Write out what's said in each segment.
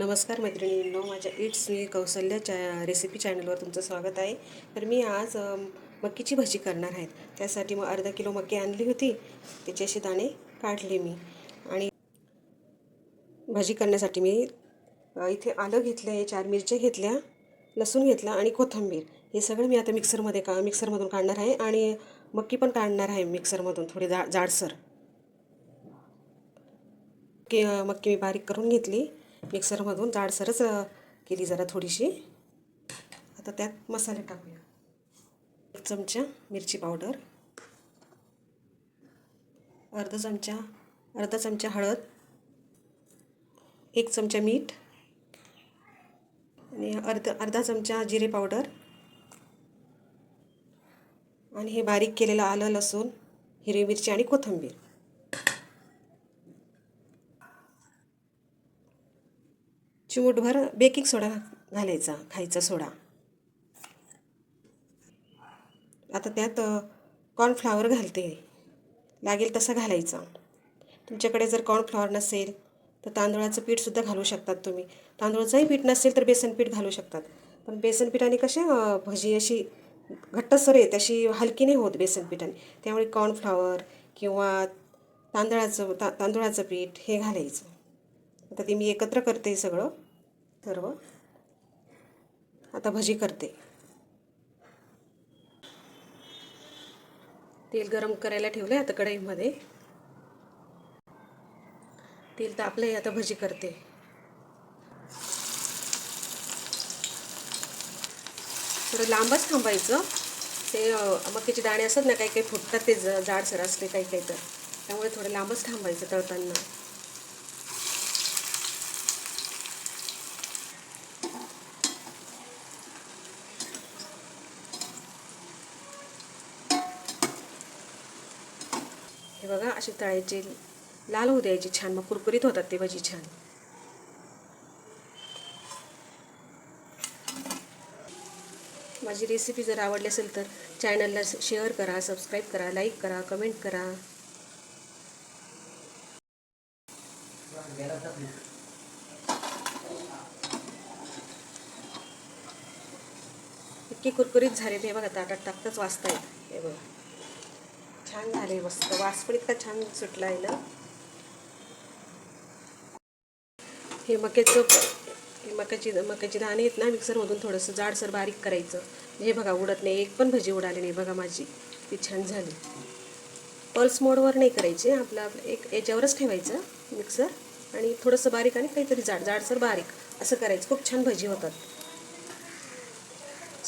नमस्कार मैत्रिणींनो माझ्या इट्स मी कौशल्य चॅ रेसिपी चॅनलवर तुमचं स्वागत आहे. तर मी आज मक्कीची भजी करणार आहेत त्यासाठी मग अर्धा किलो मक्की आणली होती. त्याचे असे दाणे काढले मी. आणि भजी करण्यासाठी मी इथे आलं घेतलं आहे चार मिरच्या घेतल्या लसूण घेतला आणि कोथिंबीर. हे सगळं मी आता मिक्सरमध्ये का मिक्सरमधून काढणार आहे आणि मक्की पण काढणार आहे मिक्सरमधून थोडी जा जाडसर. की मक्की मी बारीक करून घेतली. मिक्सरमधून जाडसरच केली जरा थोडीशी. आता त्यात मसाले टाकूया. एक चमचा मिरची पावडर. अर्धा चमचा अर्धा चमचा हळद. एक चमचा मीठ. आणि अर्धा अर्धा चमचा जिरे पावडर. आणि हे बारीक केलेलं आलं लसूण हिरवी मिरची आणि कोथिंबीर. चिमूटभर बेकिंग सोडा घालायचा खायचा सोडा. आता त्यात कॉर्नफ्लावर घालते. लागेल तसा घालायचा. तुमच्याकडे जर कॉर्नफ्लॉवर नसेल तर तांदूळाचं पीठसुद्धा घालू शकतात तुम्ही. तांदूळाचंही पीठ नसेल तर बेसन पीठ घालू शकतात. पण बेसन पिठाने कसे भजी अशी घट्टसर येते अशी हलकी नाही होत बेसन पिठाने त्यामुळे कॉर्नफ्लॉवर किंवा तांदळाचं ता तांदूळाचं पीठ हे घालायचं. आता ते मी एकत्र करते सगळं. सर्व आता भजी करते. तेल गरम करायला ठेवलं आहे आता कढईमध्ये. तेल तापलं आहे आता भजी करते. थोडं लांबच थांबायचं. ते मक्याचे दाणे असतात ना काही काही फुटतात ते ज जाडसर असते काही काही तर. त्यामुळे थोडं लांबच थांबायचं तळताना. बघा असे तळायचे लाल होऊ द्यायचे छान मग कुरकुरीत होतात ते भजी छान. माझी रेसिपी जर आवडली असेल तर चॅनलला शेअर करा सबस्क्राईब करा लाईक करा कमेंट करा. इतके कुरकुरीत झाले ते बघा ताटात टाकताच वाचता येत हे बघा. छान झाले मस्त. वास पण इतका छान सुटला आहे ना? हे मक्याचं हे मक्याची मक्याची दाणे आहेत ना मिक्सरमधून थोडंसं जाडसर बारीक करायचं. हे बघा उडत नाही. एक पण भजी उडाली नाही. बघा माझी. ती छान झाली. पल्स मोडवर नाही करायचे. आपलं आपलं एक याच्यावरच ठेवायचं मिक्सर. आणि थोडंसं बारीक आणि काहीतरी जाड जाडसर बारीक असं करायचं. खूप छान भजी होतात.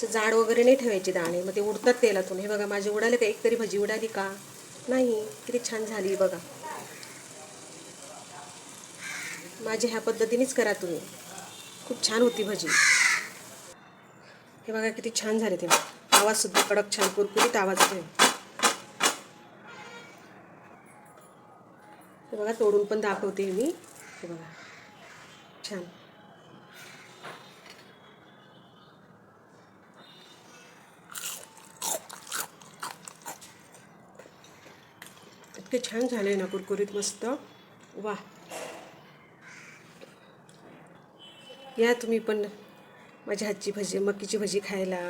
असं जाड वगैरे नाही ठेवायचे दाणे. मग ते उडतात तेलातून. हे बघा माझी उडाले का? एक तरी भजी उडाली का? नाही किती छान झाली बघा. माझी ह्या पद्धतीनेच करा तुम्ही. खूप छान होती भजी. हे बघा किती छान झाले ते. आवाजसुद्धा कडक छान कुरकुरीत आवाज येतोय. हे बघा तोडून पण दाखवते मी. हे बघा. छान. इतके छान झाले ना कुरकुरीत मस्त. वा. या तुम्ही पण माझ्या हातची भजी मकीची भजी खायला.